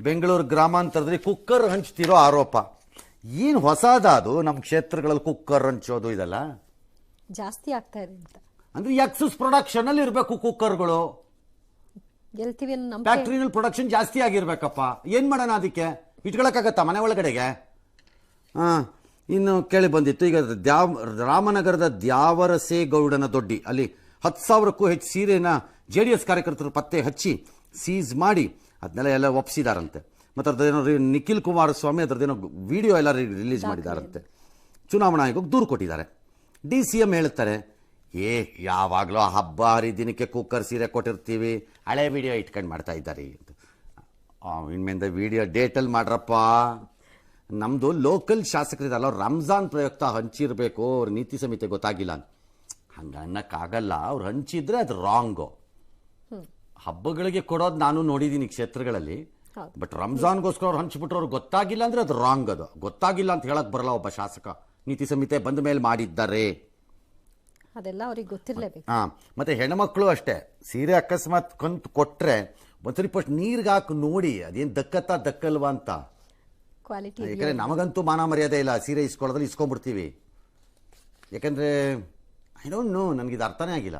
Bengaluru ಗ್ರಾಮಾಂತರದಲ್ಲಿ cooker ಹಂಚ್ತಿರೋ ಆರೋಪ. ಏನು ಹೊಸದ ಅದು ನಮ್ಮ ಕ್ಷೇತ್ರಗಳಲ್ಲಿ ಕುಕ್ಕರ್ ಹಂಚೋದು ಇದೆಲ್ಲ? ಜಾಸ್ತಿ ಆಗ್ತಾ ಇದೆ ಅಂತ. ಅಂದ್ರೆ ಎಕ್ಸಸ್ ಪ್ರೊಡಕ್ಷನ್ ಅಲ್ಲಿ ಇರಬೇಕು ಕುಕ್ಕರ್ಗಳು. ಗೆಲ್ತೀವಿ ಅನ್ನೋ ನಂಬಿಕೆ? ಫ್ಯಾಕ್ಟ್ರಿನಲ್ಲಿ ಪ್ರೊಡಕ್ಷನ್ ಜಾಸ್ತಿ ಆಗಿರ್ಬೇಕಪ್ಪ. ಏನ್ ಮಾಡೋಣ ಅದಕ್ಕೆ? ಇಟ್ಕೊಳಕ್ಕಾಗತ್ತಾ ಮನೆ ಒಳಗಡೆಗೆ? ಹಾ ಇನ್ನು ಕೇಳಿ ಬಂದಿತ್ತು ಈಗ ದ್ಯಾವ್ ರಾಮನಗರದ ದ್ಯಾವರಸೇಗೌಡನ ದೊಡ್ಡಿ ಅಲ್ಲಿ ಹತ್ತು ಸಾವಿರಕ್ಕೂ ಹೆಚ್ಚು ಸೀರೆನ ಜೆ ಡಿ ಎಸ್ ಕಾರ್ಯಕರ್ತರು ಪತ್ತೆ ಹಚ್ಚಿ ಸೀಸ್ ಮಾಡಿ ಅದನ್ನೆಲ್ಲ ಎಲ್ಲ ಒಪ್ಪಿಸಿದಾರಂತೆ ಮತ್ತು ಅದ್ರದ್ದೇನೋ ನಿಖಿಲ್ ಕುಮಾರಸ್ವಾಮಿ ಅದರದ್ದೇನೋ ವಿಡಿಯೋ ಎಲ್ಲ ರಿಲೀಸ್ ಮಾಡಿದಾರಂತೆ. ಚುನಾವಣಾ ಆಯೋಗಕ್ಕೆ ದೂರು ಕೊಟ್ಟಿದ್ದಾರೆ. ಡಿ ಸಿ ಎಂ ಹೇಳ್ತಾರೆ ಏ ಯಾವಾಗಲೂ ಹಬ್ಬ ಹರಿದಿನಕ್ಕೆ ಕುಕ್ಕರ್ ಸೀರೆ ಕೊಟ್ಟಿರ್ತೀವಿ ಹಳೆ ವಿಡಿಯೋ ಇಟ್ಕೊಂಡು ಮಾಡ್ತಾ ಇದ್ದಾರೆ. ಆ, ವಿಡಿಯೋ ಡೇಟಲ್ಲಿ ಮಾಡ್ರಪ್ಪ. ನಮ್ಮದು ಲೋಕಲ್ ಶಾಸಕರಿದಲ್ಲ ಅವ್ರು ರಂಜಾನ್ ಪ್ರಯುಕ್ತ ಹಂಚಿರಬೇಕು ಅವ್ರ ನೀತಿ ಸಮಿತಿ ಗೊತ್ತಾಗಿಲ್ಲ ಅಂತ. ಹಂಗೆ ಅನ್ನೋಕ್ಕಾಗಲ್ಲ ಅವ್ರು ಹಂಚಿದ್ರೆ ಅದು ರಾಂಗು ಹಬ್ಬಗಳಿಗೆ ಕೊಡೋದು ನಾನು ನೋಡಿದ್ದೀನಿ ಕ್ಷೇತ್ರಗಳಲ್ಲಿ. ಬಟ್ ರಂಜಾನ್ಗೋಸ್ಕರ ಅವ್ರು ಹಂಚ್ಬಿಟ್ರು ಅವ್ರಿಗೆ ಗೊತ್ತಾಗಿಲ್ಲ ಅಂದ್ರೆ ಅದು ರಾಂಗ್ ಅದು. ಗೊತ್ತಾಗಿಲ್ಲ ಅಂತ ಹೇಳಕ್ ಬರಲ್ಲ ಒಬ್ಬ ಶಾಸಕ. ನೀತಿ ಸಂಹಿತೆ ಬಂದ ಮೇಲೆ ಮಾಡಿದ್ದಾರೆ. ಅದೆಲ್ಲ ಅವ್ರಿಗೆ ಗೊತ್ತಿರಲೇಬೇಕು. ಹಾ ಮತ್ತೆ ಹೆಣ್ಮಕ್ಳು ಅಷ್ಟೇ. ಸೀರೆ ಅಕಸ್ಮಾತ್ ಕಂತು ಕೊಟ್ಟರೆ ಒಂದ್ಸರಿ ಫಸ್ಟ್ ನೀರಿಗೆ ಹಾಕಿ ನೋಡಿ ಅದೇನು ದಕ್ಕತ್ತಾ ದಕ್ಕಲ್ವಾ ಅಂತ. ಕ್ವಾಲಿಟಿ ಯಾಕಂದ್ರೆ ನಮಗಂತೂ ಮಾನ ಮರ್ಯಾದೆ ಇಲ್ಲ ಸೀರೆ ಇಸ್ಕೊಳ್ಳೋದ್ರಲ್ಲಿ ಇಸ್ಕೊಂಡ್ಬಿಡ್ತೀವಿ. ಯಾಕಂದ್ರೆ ಐ ಡೋಂಟ್ ನೋ ನನಗಿದು ಅರ್ಥನೇ ಆಗಿಲ್ಲ.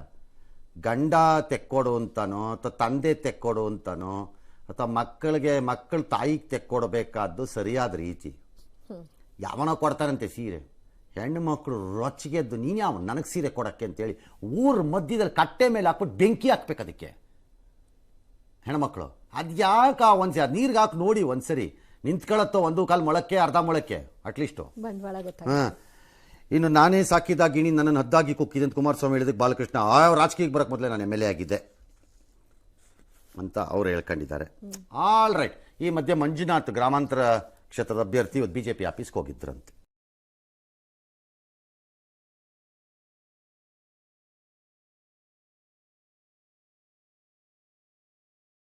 ಗಂಡ ತೆಕ್ಕೊಡು ಅಂತಾನೋ ಅಥವಾ ತಂದೆ ತೆಕ್ಕೊಡು ಅಂತಾನೋ ಅಥವಾ ಮಕ್ಕಳಿಗೆ ಮಕ್ಕಳು ತಾಯಿಗೆ ತೆಕ್ಕೊಡಬೇಕಾದ್ದು ಸರಿಯಾದ ರೀತಿ. ಯಾವನೋ ಕೊಡ್ತಾರಂತೆ ಸೀರೆ. ಹೆಣ್ಣು ಮಕ್ಕಳು ರೊಚ್ಚಿಗೆದ್ದು ನೀನು ಯಾವ ನನಗೆ ಸೀರೆ ಕೊಡಕ್ಕೆ ಅಂತೇಳಿ ಊರ ಮಧ್ಯದಲ್ಲಿ ಕಟ್ಟೆ ಮೇಲೆ ಹಾಕ್ಬಿಟ್ಟು ಬೆಂಕಿ ಹಾಕ್ಬೇಕು ಅದಕ್ಕೆ. ಹೆಣ್ಮಕ್ಳು ಅದು ಯಾಕೆ ಒಂದ್ಸರಿ ಅದು ನೀರಿಗೆ ಹಾಕಿ ನೋಡಿ ಒಂದ್ಸರಿ. ನಿಂತ್ಕೊಳ್ಳತ್ತೋ ಒಂದು ಕಾಲು ಮೊಳಕ್ಕೆ ಅರ್ಧ ಮೊಳಕ್ಕೆ ಅಟ್ಲೀಸ್ಟು ಹಾಂ. ಇನ್ನು ನಾನೇ ಸಾಕಿದ ಗಿಣಿ ನನ್ನನ್ನು ಹದ್ದಾಗಿ ಕುಕ್ಕಿದೆ ಅಂತ ಕುಮಾರಸ್ವಾಮಿ ಹೇಳಿದಕ್ಕೆ ಬಾಲಕೃಷ್ಣ ಆ ರಾಜಕೀಯಕ್ಕೆ ಬರಕ್ಕೆ ಮೊದಲೇ ನಾನು ಎಂ ಎಲ್ ಎ ಆಗಿದ್ದೆ ಅಂತ ಅವರು ಹೇಳ್ಕೊಂಡಿದ್ದಾರೆ. ಆಲ್ ರೈಟ್ ಈ ಮಧ್ಯೆ ಮಂಜುನಾಥ್ ಗ್ರಾಮಾಂತರ ಕ್ಷೇತ್ರದ ಅಭ್ಯರ್ಥಿ ಇವತ್ತು ಬಿ ಜೆ ಪಿ ಆಫೀಸ್ಗೆ ಹೋಗಿದ್ರಂತೆ.